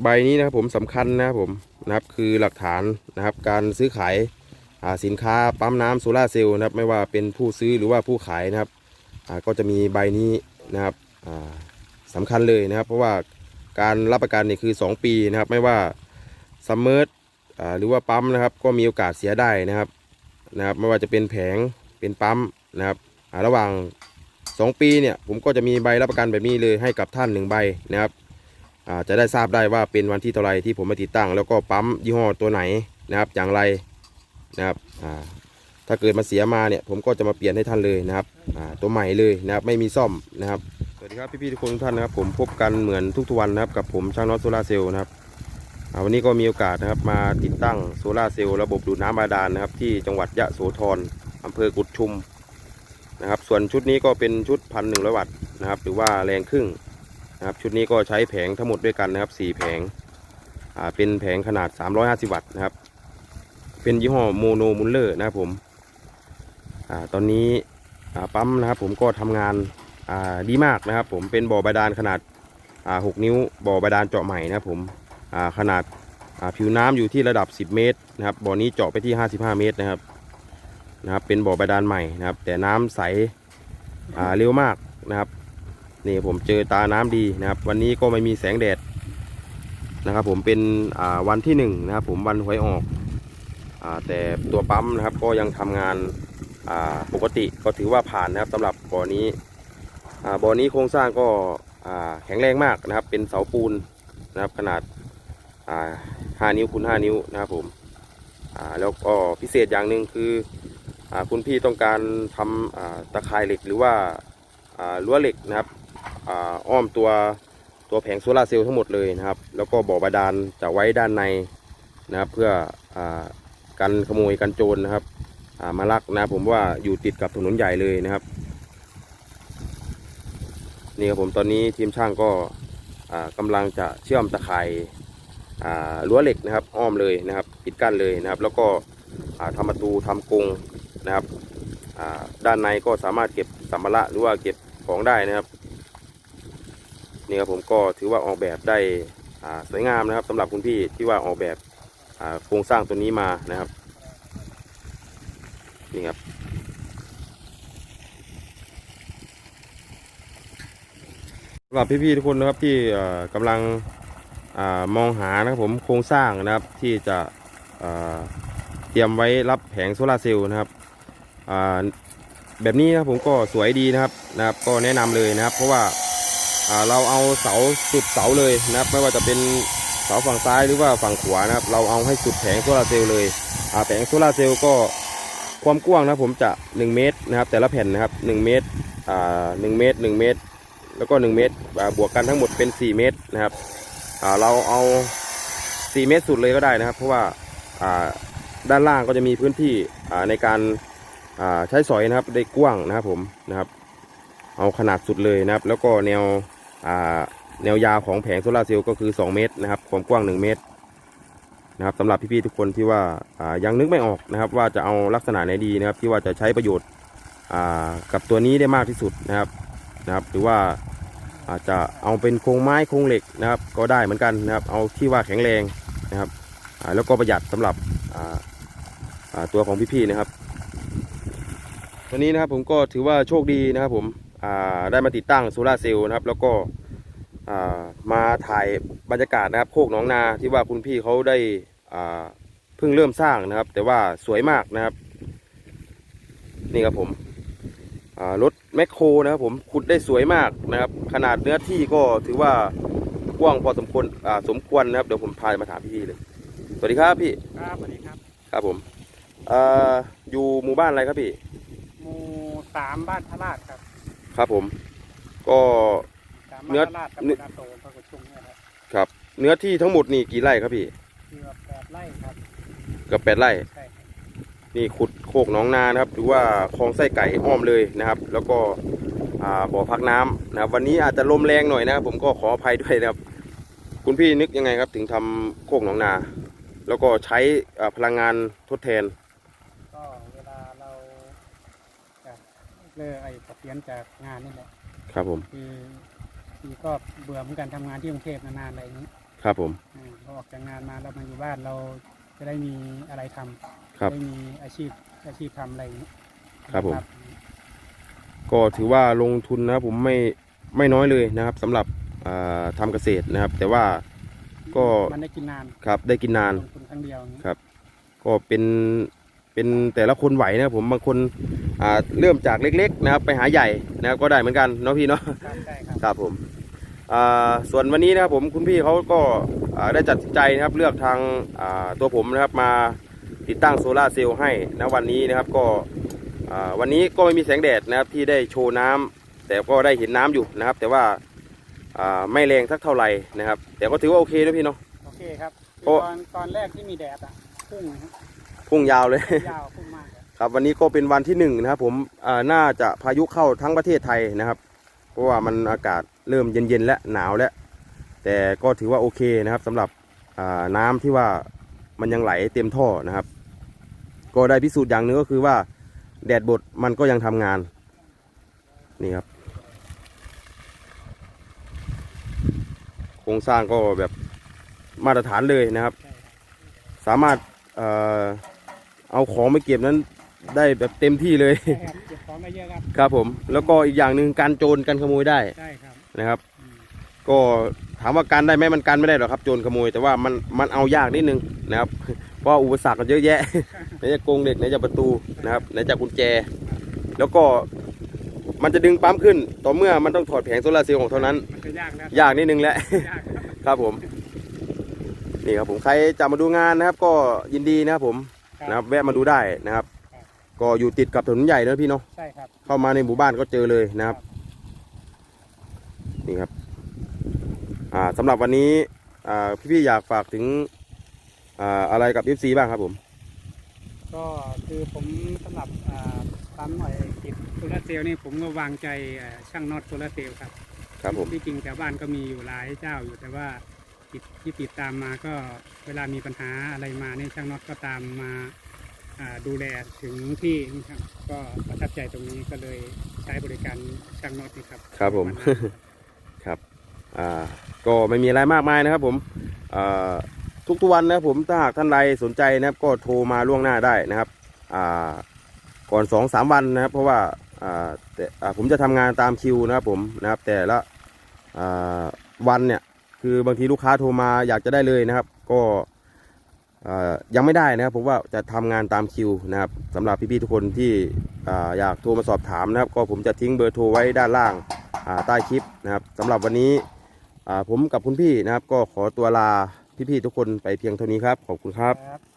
ใบนี้นะครับผมสำคัญนะครับผมนะครับคือหลักฐานนะครับการซื้อขายอ่าสินค้าปั๊มน้ำโซลาเซลล์นะครับไม่ว่าเป็นผู้ซื้อหรือว่าผู้ขายนะครับอ่าก็จะมีใบนี้นะครับอ่าสำคัญเลยนะครับ เพราะว่าการรับประกันนี่คือ 2 ปีนะครับ ไม่ว่าซัมเมอร์หรือว่าปั๊มนะครับ ก็มีโอกาสเสียได้นะครับนะครับ ไม่ว่าจะเป็นแผงเป็นปั๊มนะครับอ่าระหว่าง 2 ปีเนี่ยผมก็จะมีใบรับประกันแบบนี้เลยให้กับท่านหนึ่งใบนะครับ จะได้ทราบได้ว่าเป็นวันที่เท่าไรที่ผมมาติดตั้ง แล้วก็ปั๊มยี่ห้อตัวไหนนะครับ อย่างไรนะครับถ้าเกิดมาเสียมาเนี่ยผมก็จะมาเปลี่ยนให้ท่านเลยนะครับตัวใหม่เลยนะครับไม่มีซ่อมนะครับสวัสดีครับพี่ๆทุกคนทุกท่านนะครับ ผมพบกันเหมือนทุกๆวันนะครับกับผมช่างน็อตโซลาเซลล์นะครับวันนี้ก็มีโอกาสนะครับมาติดตั้งโซลาเซลล์ระบบดูดน้ำบาดาลนะครับ ที่จังหวัดยะโสธรอำเภอกุดชุมนะครับ ส่วนชุดนี้ก็เป็นชุดพันหนึ่งร้อยวัตต์นะครับ หรือว่าแรงครึ่ง นะครับชุดนี้ก็ใช้แผงทั้งหมดด้วยกันนะครับ4แผงอ่าเป็นแผงขนาด 350 วัตต์นะครับ เป็นยี่ห้อโมโนมุลเลอร์นะครับผมอาตอนนี้อ่าปั๊มนะครับผมก็ทำงานอ่าดีมากนะครับ ผมเป็นบ่อบาดาลขนาดอ่า6นิ้วบ่อบาดาลเจาะใหม่นะครับผมอ่าขนาดอ่าผิวน้ำอยู่ที่ระดับ 10 เมตรนะครับบ่อนี้เจาะไปที่ 55 เมตรนะครับนะครับเป็นบ่อบาดาลใหม่นะครับ แต่น้ำใสอ่าเร็วมากนะครับ นี่ผมเจอตาน้ำดีนะครับ วันนี้ก็ไม่มีแสงแดดนะครับ ผมเป็นวันที่หนึ่งนะครับ ผมวันหวยออกอแต่ตัวปั๊มนะครับก็ยังทำงานาปกติก็ถือว่าผ่านนะครับสำหรับบ่อนี้บ่อนี้โครงสร้างก็แข็งแรงมากนะครับ เป็นเสาปูนนะครับ ขนาดาห้านิ้วคูณห้านิ้วนะครับผมแล้วก็พิเศษอย่างหนึ่งคืออคุณพี่ต้องการทำตะข่ายเหล็กหรือว่าอ่ารั้วเหล็กนะครับ อ,อ้อมตัวตัวแผงโซลาเซลล์ทั้งหมดเลยนะครับ แล้วก็บ่อบาดาลจะไว้ด้านในนะครับ เพื่ออากันขโมยกันโจรนะครับามาลักนะผมว่าอยู่ติดกับถนนใหญ่เลยนะครับนี่ครับผมตอนนี้ทีมช่างก็อ่ากำลังจะเชื่อมตะข่ายอ่ารั้วเหล็กนะครับ อ้อมเลยนะครับ ปิดกั้นเลยนะครับ แล้วก็อ่าทำประตูทำกรงนะครับด้านในก็สามารถเก็บสัมภาระหรือว่าเก็บของได้นะครับ นี่ครับผมก็ถือว่าออกแบบได้สวยงามนะครับสำหรับคุณพี่ที่ว่าออกแบบโครงสร้างตัวนี้มานะครับนี่ครับสำหรับพี่ๆทุกคนนะครับที่เอ่อกำลังอมองหานะครับผมโครงสร้างนะครับที่จะเตรียมไว้รับแผงโซลาร์เซลล์นะครับแบบนี้นะครับผมก็สวยดีนะครับนะครับ ก็แนะนำเลยนะครับ เพราะว่า เราเอาเสาสุดเสาเลยนะครับ ไม่ว่าจะเป็นเสาฝั่งซ้ายหรือว่าฝั่งขวานะครับ เราเอาให้สุดแผงโซลาเซลล์เลยแผงโซลาเซลล์ก็ความกว้างนะผมจะ 1 เมตรนะครับ แต่ละแผ่นนะครับ1เมตรอ่า1เมตร 1 เมตร แล้วก็ 1 เมตรบวกกันทั้งหมดเป็น 4 เมตรนะครับเราเอา 4 เมตรสุดเลยก็ได้นะครับ เพราะว่าด้านล่างก็จะมีพื้นที่ในการใช้สอยนะครับได้กว้างนะครับผมนะครับ เอาขนาดสุดเลยนะครับ แล้วก็แนว แนวยาวของแผงโซลาเซลล์ก็คือ 2 เมตรนะครับ ความกว้าง 1 เมตรนะครับสำหรับพี่ๆทุกคนที่ว่าายังนึกไม่ออกนะครับ ว่าจะเอาลักษณะไหนดีนะครับ ที่ว่าจะใช้ประโยชน์กับตัวนี้ได้มากที่สุดนะครับนะครับ หรือว่าอาจจะเอาเป็นโครงไม้โครงเหล็กนะครับ ก็ได้เหมือนกันนะครับ เอาที่ว่าแข็งแรงนะครับแล้วก็ประหยัดสำหรับตัวของพี่ๆนะครับ วันนี้นะครับผมก็ถือว่าโชคดีนะครับผม ได้มาติดตั้งโซลาร์เซลล์นะครับ แล้วก็อ่ามาถ่ายบรรยากาศนะครับ โคกหนองนาที่ว่าคุณพี่เขาได้อ่าเพิ่งเริ่มสร้างนะครับ แต่ว่าสวยมากนะครับ นี่ครับผมอ่ารถแมคโครนะครับผมขุดได้สวยมากนะครับ ขนาดเนื้อที่ก็ถือว่ากว้างพอสมควรอ่าสมควรนะครับเดี๋ยวผมพามาถามพี่ๆเลย สวัสดีครับพี่ครับสวัสดีครับครับผมอ่าอยู่หมู่บ้านอะไรครับพี่ หมู่สามบ้านพระราชครับ ครับผม ก็สามเนื้บ้าอนพระราชตำบลนาโตพระกุชุมเนี่ยครับครับ เนื้อที่ทั้งหมดนี่กี่ไร่ครับพี่เกือบแปดไร่ครับเกือบแปดไร่ใช่ครับนี่ขุดโคกหนองนานะครับ หรือว่าคลองไส้ไก่อ้อมเลยนะครับ แล้วก็อ่าบ่อพักน้ำนะครับ วันนี้อาจจะลมแรงหน่อยนะครับ ผมก็ขออภัยด้วยนะครับ คุณพี่นึกยังไงครับ ถึงทำโคกหนองนา แล้วก็ใช้อ่าพลังงานทดแทน ก็เวลาเราจะ เลิกไอ้เกษียณจากงานนี่แหละครับผมคือคือก็เบื่อเหมือนกันทำงานที่กรุงเทพนานๆอะไรอย่างนี้ ครับผมอืมพอออกจากงานมาเรามาอยู่บ้านเราจะได้มีอะไรทำครับได้มีอาชีพอาชีพทำอะไรอย่างนี้ครับผมก็ถือว่าลงทุนนะครับผมไม่ไม่น้อยเลยนะครับสำหรับอ่าทำเกษตรนะครับ แต่ว่าก็มันได้กินนานครับได้กินนานลงทุนครั้งเดียวอย่างนี้ครับ ก็เป็น เป็นแต่ละคนไหวนะครับผมบางคนอ่าเริ่มจากเล็กๆนะครับไปหาใหญ่นะครับก็ได้เหมือนกันเนาะพี่เนาะครับใช่ครับครับผมอ่าส่วนวันนี้นะครับผมคุณพี่เขาก็อ่าได้จัดสินใจนะครับเลือกทางอ่าตัวผมนะครับมาติดตั้งโซลาร์เซลล์ให้นะวันนี้นะครับก็อ่าวันนี้ก็ไม่มีแสงแดดนะครับที่ได้โชว์น้ำแต่ก็ได้เห็นน้ำอยู่นะครับ แต่ว่าอ่าไม่แรงสักเท่าไหร่นะครับ แต่ก็ถือว่าโอเคนะพี่เนาะโอเคครับโอ้ตอนตอนแรกที่มีแดดอะพุ่งนะครับ พุ่งยาวเลย ยาวพุ่งมากเลยครับวันนี้ก็เป็นวันที่หนึ่งนะครับ ผมอ่าน่าจะพายุเข้าทั้งประเทศไทยนะครับ เพราะว่ามันอากาศเริ่มเย็นๆและหนาวแล้ว แต่ก็ถือว่าโอเคนะครับสำหรับอ่าน้ำที่ว่ามันยังไหลเต็มท่อนะครับ ก็ได้พิสูจน์อย่างหนึ่งก็คือว่า แดดบดมันก็ยังทำงานนี่ครับโครงสร้างก็แบบมาตรฐานเลยนะครับใช่ครับสามารถ เอ่อเอาของไปเก็บนั้นได้แบบเต็มที่เลย ใช่ครับเก็บของได้เยอะครับครับผม แล้วก็อีกอย่างหนึ่งการโจรการขโมยได้ใช่ครับนะครับ อืมก็ถามว่าการได้ไหมมันการไม่ได้หรอกครับโจรขโมย แต่ว่ามันมันเอายากนิดนึงนะครับ เพราะอุปสรรคมันเยอะแยะ ไหนจะกรงเหล็กไหนจะประตูนะครับไหนจะกุญแจ แล้วก็มันจะดึงปั๊มขึ้น ต่อเมื่อมันต้องถอดแผงโซลาร์เซลล์ของเท่านั้น มันก็ยากแล้วยากนิดนึงแหละ ยากครับ ครับผม นี่ครับผมใครจะมาดูงานนะครับ ก็ยินดีนะครับผม นะครับ แวะมาดูได้นะครับครับ ก็อยู่ติดกับถนนใหญ่นะพี่เนาะใช่ครับ เข้ามาในหมู่บ้านก็เจอเลยนะครับ นี่ครับ อ่าสำหรับวันนี้ อ่าพี่ๆอยากฝากถึง อ่าอะไรกับ FC บ้างครับผม ก็คือผมสำหรับอ่าปั๊มหน่อยติดโซลาร์เซลล์นี่ผมก็วางใจอ่าช่างน็อตโซลาร์เซลล์ครับครับผม ที่จริงแถวบ้านก็มีอยู่หลายเจ้าอยู่แต่ว่า ติดที่ติดตามมาก็เวลามีปัญหาอะไรมาเนี่ยช่างน็อตก็ตามมาอ่าดูแลถึงที่นะครับ ก็ประทับใจตรงนี้ก็เลยใช้บริการช่างน็อตนี่ครับ ครับผมนานครับอ่าก็ไม่มีอะไรมากมายนะครับผมอ่าทุกๆวันนะครับผมถ้าหากท่านใดสนใจนะครับ ก็โทรมาล่วงหน้าได้นะครับอ่าก่อนสองสามวันนะครับ เพราะว่าอ่าแต่อ่าผมจะทำงานตามคิวนะครับผมนะครับ แต่ละอ่าวันเนี่ย คือบางทีลูกค้าโทรมาอยากจะได้เลยนะครับ ก็ยังไม่ได้นะครับผมว่าจะทำงานตามคิวนะครับสำหรับพี่ๆทุกคนที่อ่อยากโทรมาสอบถามนะครับ ก็ผมจะทิ้งเบอร์โทรไว้ด้านล่างใต้คลิปนะครับสำหรับวันนี้ผมกับคุณพี่นะครับ ก็ขอตัวลาพี่ๆทุกคนไปเพียงเท่านี้ครับ ขอบคุณครับ